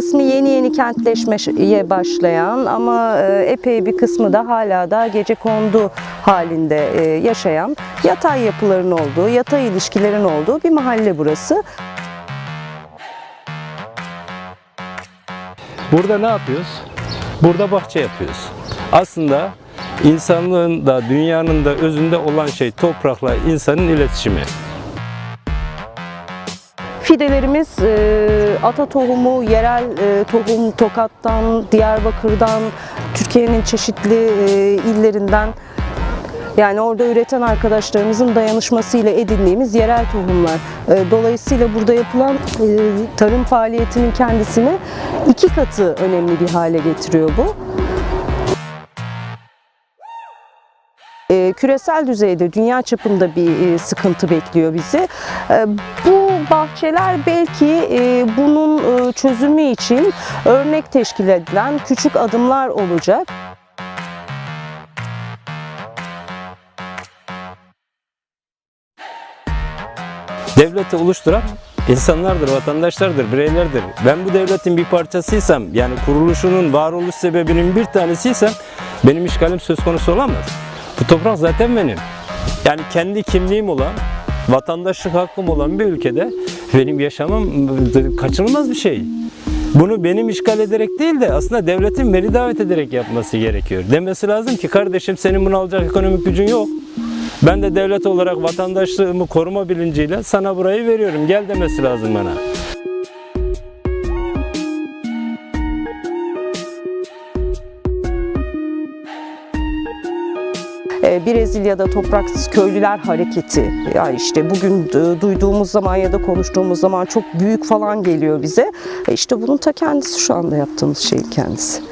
kısmı yeni yeni kentleşmeye başlayan ama e, epey bir kısmı da hala da gece kondu halinde e, yaşayan yatay yapıların olduğu, yatay ilişkilerin olduğu bir mahalle burası. Burada ne yapıyoruz? Burada bahçe yapıyoruz. Aslında insanlığın da dünyanın da özünde olan şey toprakla insanın iletişimi. Fidelerimiz e, ata tohumu, yerel e, tohum Tokat'tan, Diyarbakır'dan, Türkiye'nin çeşitli e, illerinden yani orada üreten arkadaşlarımızın dayanışmasıyla edindiğimiz yerel tohumlar. E, Dolayısıyla burada yapılan e, tarım faaliyetinin kendisini iki katı önemli bir hale getiriyor bu. E, küresel düzeyde, dünya çapında bir e, sıkıntı bekliyor bizi. E, bu bahçeler belki e, bunun e, çözümü için örnek teşkil edilen küçük adımlar olacak. Devleti oluşturan insanlardır, vatandaşlardır, bireylerdir. Ben bu devletin bir parçasıysam, yani kuruluşunun varoluş sebebinin bir tanesiysem benim işgalim söz konusu olamaz. Bu toprak zaten benim. Yani kendi kimliğim olan, vatandaşlık hakkım olan bir ülkede benim yaşamım kaçınılmaz bir şey. Bunu benim işgal ederek değil de aslında devletin beni davet ederek yapması gerekiyor. Demesi lazım ki kardeşim senin bunu alacak ekonomik gücün yok. Ben de devlet olarak vatandaşlığımı koruma bilinciyle sana burayı veriyorum. Gel demesi lazım bana. Brezilya'da topraksız köylüler hareketi. Ya işte bugün e, duyduğumuz zaman ya da konuştuğumuz zaman çok büyük falan geliyor bize. E, İşte bunun ta kendisi şu anda yaptığımız şeyin kendisi.